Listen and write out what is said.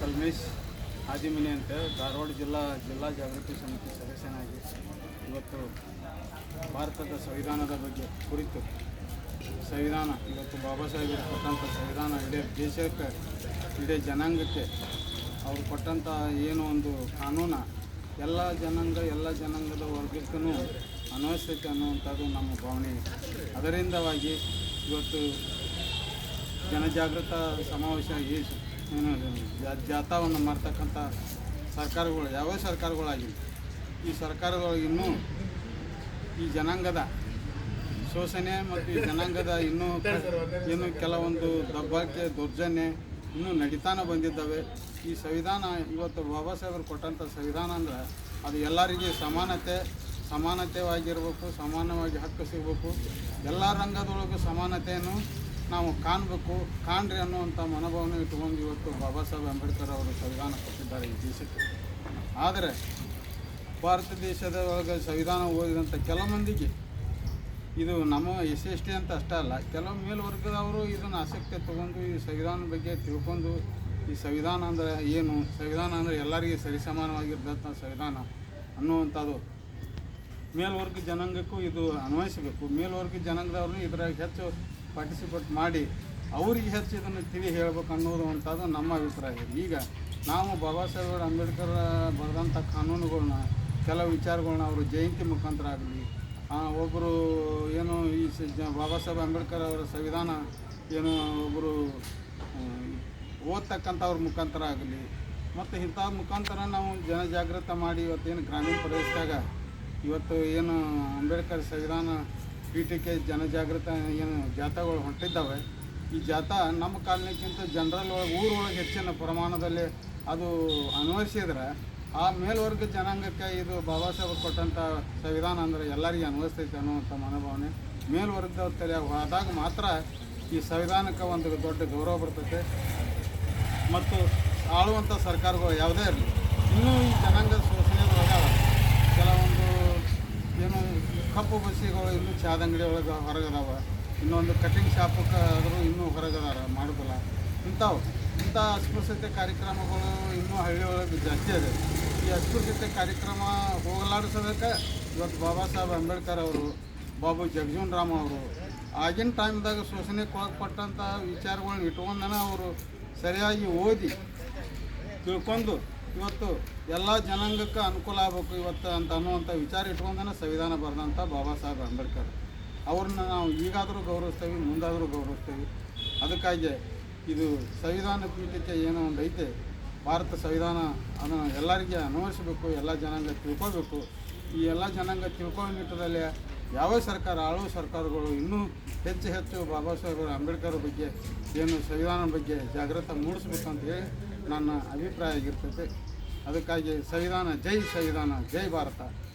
ಕಲ್ಮೇಶ್ ಆದಿಮಿನಿ ಅಂತ ಧಾರವಾಡ ಜಿಲ್ಲಾ ಜಿಲ್ಲಾ ಜಾಗೃತಿ ಸಮಿತಿ ಸದಸ್ಯನಾಗಿ ಇವತ್ತು ಭಾರತದ ಸಂವಿಧಾನದ ಬಗ್ಗೆ ಕುರಿತು ಸಂವಿಧಾನ, ಇವತ್ತು ಬಾಬಾ ಸಾಹೇಬರು ಕೊಟ್ಟಂಥ ಸಂವಿಧಾನ ಇಡೀ ದೇಶಕ್ಕೆ, ಇಡೀ ಜನಾಂಗಕ್ಕೆ ಅವರು ಕೊಟ್ಟಂಥ ಏನು ಒಂದು ಕಾನೂನ, ಎಲ್ಲ ಜನಾಂಗ, ಎಲ್ಲ ಜನಾಂಗದ ವರ್ಗಕ್ಕೂ ಅನ್ವಯಿಸ್ತೈತೆ ಅನ್ನುವಂಥದ್ದು ನಮ್ಮ ಭಾವನೆ. ಅದರಿಂದವಾಗಿ ಇವತ್ತು ಜನಜಾಗೃತ ಸಮಾವೇಶ ಈ ಜಾಥಾವನ್ನು ಮಾಡ್ತಕ್ಕಂಥ ಸರ್ಕಾರಗಳು ಯಾವ ಸರ್ಕಾರಗಳಾಗಿವೆ? ಈ ಸರ್ಕಾರಗಳು ಇನ್ನೂ ಈ ಜನಾಂಗದ ಶೋಷಣೆ ಮತ್ತು ಈ ಜನಾಂಗದ ಇನ್ನೂ ಇನ್ನು ಕೆಲವೊಂದು ದಬ್ಬಕ್ಕೆ ದೌರ್ಜನ್ಯ ಇನ್ನೂ ನಡೀತಾನೆ ಬಂದಿದ್ದಾವೆ. ಈ ಸಂವಿಧಾನ ಇವತ್ತು ಬಾಬಾ ಸಾಹೇಬರು ಕೊಟ್ಟಂಥ ಸಂವಿಧಾನ ಅಂದ್ರೆ ಅದು ಎಲ್ಲರಿಗೆ ಸಮಾನತೆ, ಸಮಾನತೆವಾಗಿರಬೇಕು, ಸಮಾನವಾಗಿ ಹಕ್ಕು ಸಿಗಬೇಕು ಎಲ್ಲ ರಂಗದೊಳಗೂ ಸಮಾನತೆಯನ್ನು ನಾವು ಕಾಣಬೇಕು, ಕಾಣ್ರಿ ಅನ್ನುವಂಥ ಮನೋಭಾವನೆ ಇಟ್ಕೊಂಡು ಇವತ್ತು ಬಾಬಾ ಸಾಹೇಬ್ ಅಂಬೇಡ್ಕರ್ ಅವರು ಸಂವಿಧಾನ ಕೊಟ್ಟಿದ್ದಾರೆ ಈ ದೇಶಕ್ಕೆ ಆದರೆ ಭಾರತ ದೇಶದ ಒಳಗೆ ಸಂವಿಧಾನ ಓದಿದಂಥ ಕೆಲ ಮಂದಿಗೆ ಇದು ನಮ್ಮ ಎಸ್ ಎಸ್ ಟಿ ಅಂತ ಅಷ್ಟೇ ಅಲ್ಲ ಕೆಲವು ಮೇಲ್ವರ್ಗದವರು ಇದನ್ನು ಆಸಕ್ತಿ ತಗೊಂಡು ಈ ಸಂವಿಧಾನದ ಬಗ್ಗೆ ತಿಳ್ಕೊಂಡು ಈ ಸಂವಿಧಾನ ಅಂದರೆ ಏನು, ಸಂವಿಧಾನ ಅಂದರೆ ಎಲ್ಲರಿಗೆ ಸರಿಸಮಾನವಾಗಿರ್ತಂಥ ಸಂವಿಧಾನ ಅನ್ನುವಂಥದ್ದು. ಮೇಲ್ವರ್ಗ ಜನಾಂಗಕ್ಕೂ ಇದು ಅನ್ವಯಿಸಬೇಕು. ಮೇಲ್ವರ್ಗ ಜನಾಂಗದವ್ರನ್ನ ಇದರಾಗ ಹೆಚ್ಚು ಪಾರ್ಟಿಸಿಪೇಟ್ ಮಾಡಿ ಅವರಿಗೆ ಹೆಚ್ಚು ಇದನ್ನು ತಿಳಿ ಹೇಳ್ಬೇಕು ಅನ್ನೋದು ಅಂಥದ್ದು ನಮ್ಮ ಅಭಿಪ್ರಾಯ. ಈಗ ನಾವು ಬಾಬಾ ಸಾಹೇಬ್ ಅಂಬೇಡ್ಕರ್ ಬರೆದಂಥ ಕಾನೂನುಗಳನ್ನ ಕೆಲವು ವಿಚಾರಗಳನ್ನ ಅವರು ಜಯಂತಿ ಮುಖಾಂತರ ಆಗಲಿ ಒಬ್ಬರು ಏನು ಈ ಬಾಬಾ ಸಾಹೇಬ್ ಅಂಬೇಡ್ಕರ್ ಅವರ ಸಂವಿಧಾನ ಏನು ಒಬ್ಬರು ಓದ್ತಕ್ಕಂಥವ್ರ ಮುಖಾಂತರ ಆಗಲಿ, ಮತ್ತು ಇಂಥ ಮುಖಾಂತರ ನಾವು ಜನ ಜಾಗೃತ ಮಾಡಿ ಇವತ್ತೇನು ಗ್ರಾಮೀಣ ಪ್ರದೇಶದಾಗ ಇವತ್ತು ಏನು ಅಂಬೇಡ್ಕರ್ ಸಂವಿಧಾನ ಪೀಠಕ್ಕೆ ಜನಜಾಗೃತ ಏನು ಜಾಥಾಗಳು ಹೊಂಟಿದ್ದಾವೆ ಈ ಜಾಥಾ ನಮ್ಮ ಕಾಲನಿಕ್ಕಿಂತ ಜನರಲ್ ಒಳಗೆ, ಊರೊಳಗೆ ಹೆಚ್ಚಿನ ಪ್ರಮಾಣದಲ್ಲಿ ಅದು ಅನ್ವಯಿಸಿದ್ರೆ ಆ ಮೇಲ್ವರ್ಗ ಜನಾಂಗಕ್ಕೆ ಇದು ಬಾಬಾ ಸಾಹೇಬ್ ಕೊಟ್ಟಂಥ ಸಂವಿಧಾನ ಅಂದರೆ ಎಲ್ಲರಿಗೆ ಅನ್ವಯಿಸ್ತೈತೆ ಅನ್ನುವಂಥ ಮನೋಭಾವನೆ ಮೇಲ್ವರ್ಗದ ತಲೆ ಆದಾಗ ಮಾತ್ರ ಈ ಸಂವಿಧಾನಕ್ಕೆ ಒಂದು ದೊಡ್ಡ ಗೌರವ ಬರ್ತೈತೆ. ಮತ್ತು ಆಳುವಂಥ ಸರ್ಕಾರಗಳು ಯಾವುದೇ ಇರಲಿ, ಇನ್ನೂ ಜನಾಂಗದ ಶೋಷಣೆದೊಳಗಾದ ಕೆಲವೊಂದು ಏನು ಕಪ್ಪು ಬಸ್ಸಿಗಳು ಇನ್ನೂ ಚಾದ ಅಂಗಡಿ ಒಳಗೆ ಹೊರಗದಾವ. ಇನ್ನೊಂದು ಕಟಿಂಗ್ ಶಾಪಕ್ಕೆ ಆದರೂ ಇನ್ನೂ ಹೊರಗದಾರ, ಮಾಡೋದಿಲ್ಲ. ಇಂಥವು, ಇಂಥ ಅಸ್ಪೃಶ್ಯತೆ ಕಾರ್ಯಕ್ರಮಗಳು ಇನ್ನೂ ಹಳ್ಳಿ ಒಳಗೆ ಜಾಸ್ತಿ ಇದೆ. ಈ ಅಸ್ಪೃಶ್ಯತೆ ಕಾರ್ಯಕ್ರಮ ಹೋಗಲಾಡಿಸೋದಕ್ಕೆ ಇವತ್ತು ಬಾಬಾ ಸಾಹೇಬ್ ಅಂಬೇಡ್ಕರ್ ಅವರು, ಬಾಬು ಜಗಜೀವನ್ ರಾಮ್ ಅವರು, ಆಗಿನ ಟೈಮ್ದಾಗ ಶೋಷಣೆಗೆ ಒಳಪಟ್ಟಂಥ ವಿಚಾರಗಳನ್ನ ಇಟ್ಕೊಂಡನ ಅವರು ಸರಿಯಾಗಿ ಓದಿ ತಿಳ್ಕೊಂಡು ಇವತ್ತು ಎಲ್ಲ ಜನಾಂಗಕ್ಕೆ ಅನುಕೂಲ ಆಗಬೇಕು ಇವತ್ತು ಅಂತ ಅನ್ನುವಂಥ ವಿಚಾರ ಇಟ್ಕೊಂಡನ ಸಂವಿಧಾನ ಬರೆದಂಥ ಬಾಬಾ ಸಾಹೇಬ್ ಅಂಬೇಡ್ಕರ್. ಅವ್ರನ್ನ ನಾವು ಈಗಾದರೂ ಗೌರವಿಸ್ತೇವೆ, ಮುಂದಾದರೂ ಗೌರವಿಸ್ತೇವೆ. ಅದಕ್ಕಾಗಿ ಇದು ಸಂವಿಧಾನ ಪೀಠಕ್ಕೆ ಏನೋ ಒಂದು ಐತೆ, ಭಾರತ ಸಂವಿಧಾನ ಅದನ್ನು ಎಲ್ಲರಿಗೆ ಅನ್ವಯಿಸಬೇಕು, ಎಲ್ಲ ಜನಾಂಗ ತಿಳ್ಕೊಬೇಕು ಈ ಎಲ್ಲ ಜನಾಂಗ ತಿಳ್ಕೊಂಡ ನಿಟ್ಟಿನಲ್ಲಿ ಯಾವ ಸರ್ಕಾರ, ಆಳುವ ಸರ್ಕಾರಗಳು ಇನ್ನೂ ಹೆಚ್ಚು ಹೆಚ್ಚು ಬಾಬಾ ಸಾಹೇಬ್ ಅಂಬೇಡ್ಕರ್ ಬಗ್ಗೆ, ಏನು ಸಂವಿಧಾನ ಬಗ್ಗೆ ಜಾಗೃತ ಮೂಡಿಸ್ಬೇಕಂತ ಹೇಳಿ ನನ್ನ ಅಭಿಪ್ರಾಯ ಆಗಿರ್ತದೆ. ಅದಕ್ಕಾಗಿ ಸಂವಿಧಾನ ಜೈ ಸಂವಿಧಾನ ಜೈ ಭಾರತ.